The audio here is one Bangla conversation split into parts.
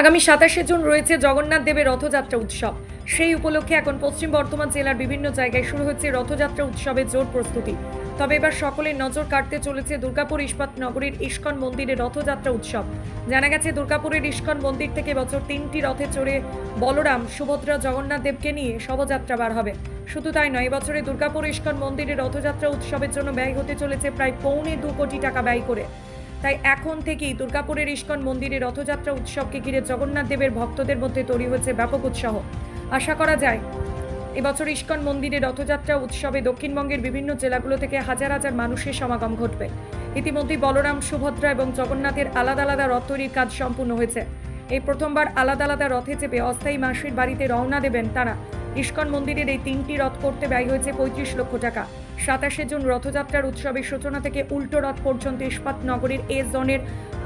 আগামী সাতাশে জুন রয়েছে জগন্নাথ দেবের রথযাত্রা উৎসব। সেই উপলক্ষে এখন পশ্চিম বর্ধমান জেলার বিভিন্ন জায়গায় শুরু হচ্ছে রথযাত্রা উৎসবের জোর প্রস্তুতি। তবে এবার সকলের নজর কাটতে চলেছে দুর্গাপুর ইস্পাত নগরীর ইস্কন মন্দিরের রথযাত্রা উৎসব। জানা গেছে, দুর্গাপুরের ইস্কন মন্দির থেকে বছর তিনটি রথে চড়ে বলরাম, সুভদ্রা, জগন্নাথ দেবকে নিয়ে শবযাত্রা বার হবে। শুধু তাই নয়, এবছরে দুর্গাপুর ইস্কন মন্দিরের রথযাত্রা উৎসবের জন্য ব্যয় হতে চলেছে প্রায় পৌনে দু কোটি টাকা ব্যয় করে। তাই এখন থেকেই দুর্গাপুরের ইস্কন মন্দিরে রথযাত্রা উৎসবকে ঘিরে জগন্নাথ দেবের ভক্তদের মধ্যে তৈরি হয়েছে ব্যাপক উৎসাহ। আশা করা যায়, এবছর ইস্কন মন্দিরে রথযাত্রা উৎসবে দক্ষিণবঙ্গের বিভিন্ন জেলাগুলো থেকে হাজার হাজার মানুষের সমাগম ঘটবে। ইতিমধ্যেই বলরাম, সুভদ্রা এবং জগন্নাথের আলাদা আলাদা রথ তৈরির কাজ সম্পূর্ণ হয়েছে। এই প্রথমবার আলাদা আলাদা রথে চেপে অস্থায়ী মাসির বাড়িতে রওনা দেবেন তারা। ইস্কন মন্দিরের এই তিনটি রথ করতে ব্যয় হয়েছে পঁয়ত্রিশ লক্ষ টাকা। সাতাশে জুন রথযাত্রার উৎসবের সূচনা থেকে উল্টো রথ পর্যন্ত ইস্পাত নগরীর এ জনের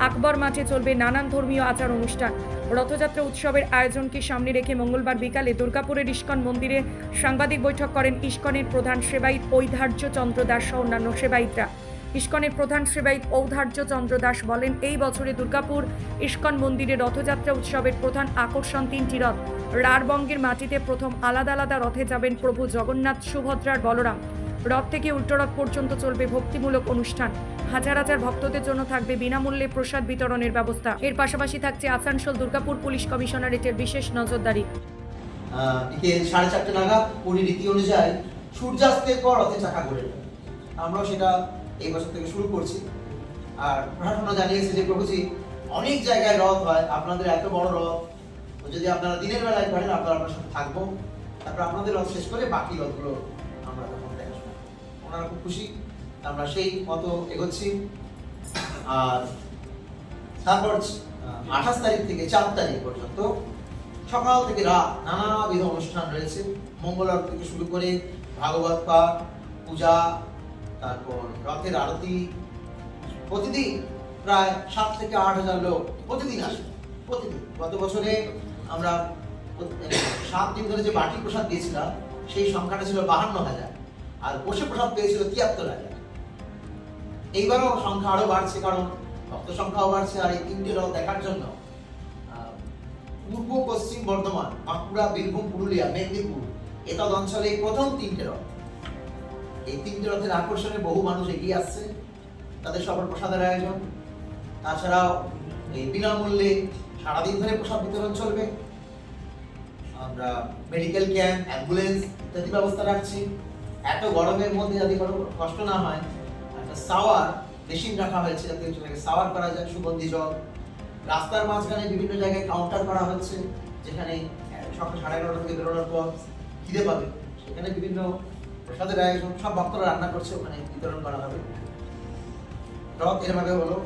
আকবর মাঠে চলবে নানান ধর্মীয় আচার অনুষ্ঠান। রথযাত্রা উৎসবের আয়োজনকে সামনে রেখে মঙ্গলবার বিকালে দুর্গাপুরের ইস্কন মন্দিরে সাংবাদিক বৈঠক করেন ইস্কনের প্রধান সেবায়িত ঐধার্য চন্দ্র দাস সহ অন্যান্য সেবায়িতরা। ইস্কনের প্রধান সেবায়িত ঔধার্য চন্দ্র দাস বলেন, এই বছরে দুর্গাপুর ইস্কন মন্দিরে রথযাত্রা উৎসবের প্রধান আকর্ষণ তিনটি রথ। রারবঙ্গের মাটিতে প্রথম আলাদা আলাদা রথে যাবেন প্রভু জগন্নাথ সুভদ্রার বলরাম। রথ থেকে উল্টো রথ পর্যন্ত চলবে ভক্তিমূলক অনুষ্ঠান। হাজার হাজার ভক্তদের জন্য থাকবে বিনামূল্যে প্রসাদ বিতরণের ব্যবস্থা। এর পাশাপাশি থাকছে আসানসোল দুর্গাপুর পুলিশ কমিশনারেটের বিশেষ নজরদারি। সাড়ে চারটে নাগাদ রীতি অনুযায়ী সূর্যাস্তের পর রথে চাকা ঘুরে আমরাও সেটা এই বছর থেকে শুরু করছি। আর প্রশাসনও জানিয়েছে যে, প্রভুজি, অনেক জায়গায় রথ হয়, আপনাদের এত বড় রথ। যদি আপনারা দিনের বেলায় করেন, আপনারা আপনার সাথে থাকব। তারপর আপনাদের রথ শেষ করে বাকি রথগুলো আমরা তখন দেখাশোনা। ওনারা খুব খুশি, আমরা সেই মতো এগোচ্ছি। আর তারপর আঠাশ তারিখ থেকে চার তারিখ পর্যন্ত সকাল থেকে রাত নানাবিধ অনুষ্ঠান রয়েছে। মঙ্গল আরতি থেকে শুরু করে ভাগবত পাঠ, পূজা তারপর রথের আরতি, প্রতিদিন প্রায় সাত থেকে আট হাজার লোক প্রতিদিন আসে, প্রতিদিন। গত বছরে আমরা সাত দিন ধরে যে বাটি প্রসাদ দিয়েছিলাম, সেই সংখ্যাটা ছিল বাহান্ন হাজার। আর বসে প্রসাদ পেয়েছিল তিয়াত্তর হাজার। এইবারও সংখ্যা আরও বাড়ছে, কারণ ভক্ত সংখ্যাও বাড়ছে, আর এই তিনটে রথ দেখার জন্য পূর্ব পশ্চিম বর্ধমান, বাঁকুড়া, বীরভূম, পুরুলিয়া, মেদিনীপুর এতদ অঞ্চলে প্রথম তিনটে রথ। এই তিনটে রথের আকর্ষণে বহু মানুষ এগিয়ে আসছে। তাদের সবার প্রসাদের আয়োজন। তাছাড়াও এই বিনামূল্যে সারাদিন ধরে প্রসাদ বিতরণ চলবে। আমরা মেডিকেল ক্যাম্প, অ্যাম্বুলেন্স ইত্যাদি ব্যবস্থা রাখছি। এত গরমের মধ্যে যাতে কোনো কষ্ট না হয়, একটা সাওয়ার মেশিন রাখা হয়েছে যাতে সেটাকে সাওয়ার করা যায়, সুগন্ধি জল। রাস্তার মাঝখানে বিভিন্ন জায়গায় কাউন্টার করা হচ্ছে, যেখানে সকাল সাড়ে এগারোটা থেকে বেরোনোর পর খিদে পাবে। সেখানে বিভিন্ন প্রসাদের আয়োজন, সব ভক্তরা রান্না করছে, ওখানে বিতরণ করা হবে। রথ এরভাবে হলো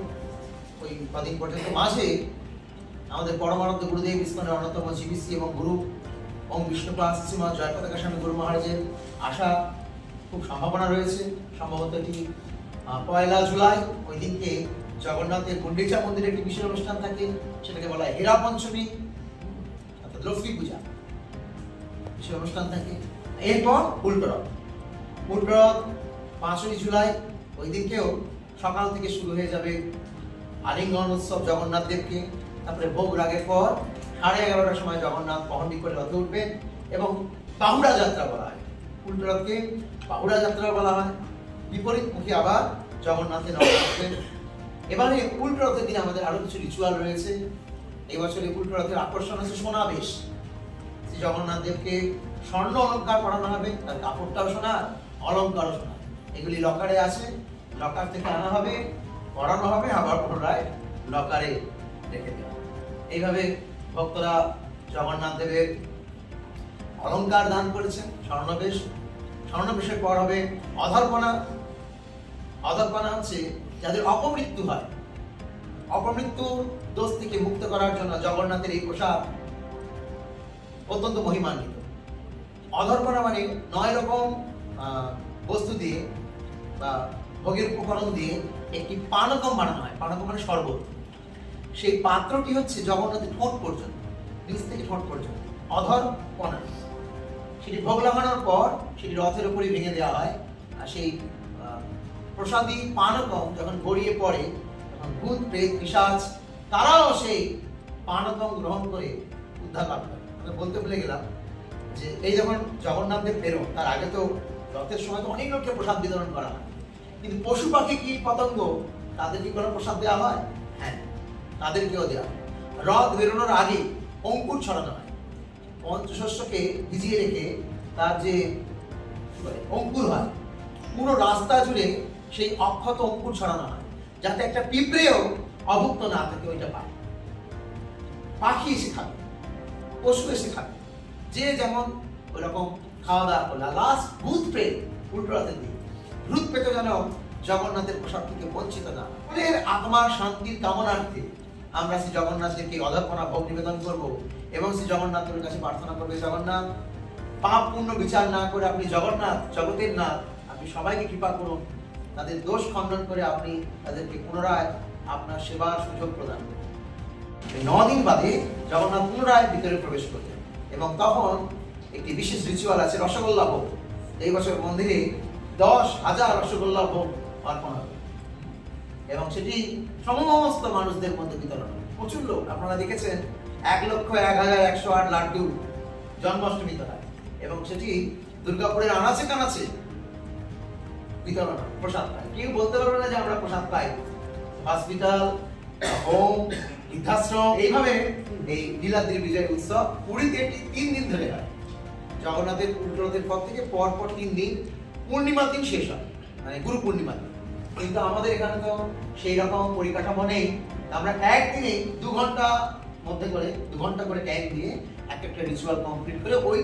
ওই কদিন পর্যন্ত মাঝে আমাদের পরমানন্দ গুরুদেব, ইস্কনের অন্যতম জিবিসি এবং গুরু ওম বিষ্ণুপাল শ্রীমৎ জয়পতাকা স্বামী গুরু মহারাজের আসা খুব সম্ভাবনা রয়েছে। সম্ভবত এটি পয়লা জুলাই, ওই দিনকে জগন্নাথের গুন্ডিচা মন্দিরে একটি বিশেষ অনুষ্ঠান থাকে, সেটাকে বলা হয় হীরা পঞ্চমী, অর্থাৎ লক্ষ্মী পূজা। বিশেষ অনুষ্ঠান থাকে। এরপর উল্টোরথ উল্টোরথ পাঁচই জুলাই, ওই দিনকেও সকাল থেকে শুরু হয়ে যাবে আলিঙ্গন উৎসব জগন্নাথ দেবকে। তারপরে ভোগ রাগের পর সাড়ে এগারোটার সময় জগন্নাথ পহন্ডি করে রথে উঠবে এবং বাহুড়া যাত্রা বলা হয়। উল্টো রথকে বাহুড়া যাত্রা বলা হয়। বিপরীত মুখে আবার জগন্নাথের আসবেন এবারে উল্টো রথের দিনে আমাদের আরও কিছু রিচুয়াল রয়েছে। এই বছরে উল্টো আকর্ষণ আছে সোনাবেশ। শ্রী জগন্নাথ দেবকে স্বর্ণ অলঙ্কার পরানো হবে, তার কাপড়টাও সোনার। অলঙ্কারও সোনার এগুলি লকারে আছে লকার থেকে আনা হবে পরানো হবে, আবার পুনরায় লকারে রেখে দেওয়া এইভাবে ভক্তরা জগন্নাথ দেবের অলঙ্কার দান করেছেন, স্বর্ণবেশ, স্বর্ণবেশের পর হবে অধর্পণা। অধর্পণা হচ্ছে যাদের অপমৃত্যু হয়। অপমৃত্যু দোষ থেকে মুক্ত করার জন্য জগন্নাথের এই পোশাক অত্যন্ত মহিমান্বিত। অধর্পণা মানে নয় রকম বস্তু দিয়ে বা ভোগের উপকরণ দিয়ে একটি পানকম বানানো হয়। পানকম মানে শরবত। সেই পাত্রটি হচ্ছে জগন্নাথের ঠোঁট পর্যন্ত, নিচ থেকে ঠোঁট পর্যন্ত, অধর পনা সেটি ভোগ লাগানোর পর সেটি রথের উপরই ভেঙে দেওয়া হয়। আর সেই প্রসাদী পানকম যখন গড়িয়ে পড়ে, তখন ভূত, প্রেত পিসাচ তারাও সেই পানতম গ্রহণ করে উদ্ধার লাভ করে। বলতে ভুলে গেলাম যে এই যখন জগন্নাথ দেব বেরো তার আগে তো রথের সময় তো অনেক লোককে প্রসাদ বিতরণ করা হয়। কিন্তু পশু পাখি কীট পতঙ্গ? তাদের কি কোনো প্রসাদ দেওয়া হয়? হ্যাঁ তাদেরকেও দেওয়া হয়। রথ বেরোনোর আগে অঙ্কুর ছড়ানো হয়। পঞ্চশস্যকে ভিজিয়ে রেখে তার যে, কি অঙ্কুর হয়, পুরো রাস্তা জুড়ে সেই অক্ষত অঙ্কুর ছড়ানো হয়, যাতে একটা পিঁপড়েও অভুক্ত না থাকে ওইটা পায় পাখি এসে খাবে, পশু এসে খাবে, যে যেমন ওইরকম খাওয়া দাওয়া করলে লাস্ট ভূত প্রেত, উল্টো রাতের দিন। ভূত পেত যেন জগন্নাথের প্রসাদ থেকে বঞ্চিত না। মনের আত্মার শান্তির কামনার্থে আমরা শ্রী জগন্নাথদেরকে অধর্পণা ভোগ নিবেদন করব এবং শ্রী জগন্নাথের কাছে প্রার্থনা করবে জগন্নাথ পাপ পুণ্য বিচার না করে আপনি জগন্নাথ, জগতের নাথ, আপনি সবাইকে কৃপা করুন। তাদের দোষ খণ্ডন করে আপনি তাদেরকে পুনরায় আপনার সেবার সুযোগ প্রদান করুন। এই দিন বাদে জগন্নাথ পুনরায় ভিতরে প্রবেশ করতেন এবং তখন একটি বিশেষ রিচুয়াল আছে রসগোল্লা ভোগ। এই বছর মন্দিরে দশ হাজার রসগোল্লা ভোগ অর্পণ হবে। এবং সেটি সমস্ত মানুষদের মধ্যে বিতরণ প্রচুর লোক। আপনারা দেখেছেন, এক লক্ষ এক হাজার একশো আট লাড্ডু জন্মাষ্টমীতে হয় এবং সেটি দুর্গাপুরের আনাচে কানাচে বিতরণ প্রসাদ পায়। কেউ বলতে পারবে না যে আমরা প্রসাদ পাই। হসপিটাল, হোম, বৃদ্ধাশ্রম, এইভাবে এই নীলাদ্রি বিজয় উৎসব পুরীতে এটি তিন দিন ধরে হয়। জগন্নাথের, উল্টোরথের পর থেকে পর পর তিন দিন পূর্ণিমার দিন শেষ হয়। মানে গুরু পূর্ণিমার দিন। কিন্তু আমাদের এখানে তো সেই রকম পরিকাঠামো নেই। আমরা একদিনে দু ঘণ্টা মধ্যে করে, দু ঘণ্টা করে টাইম দিয়ে এক একটা রিচুয়াল কমপ্লিট করে ওই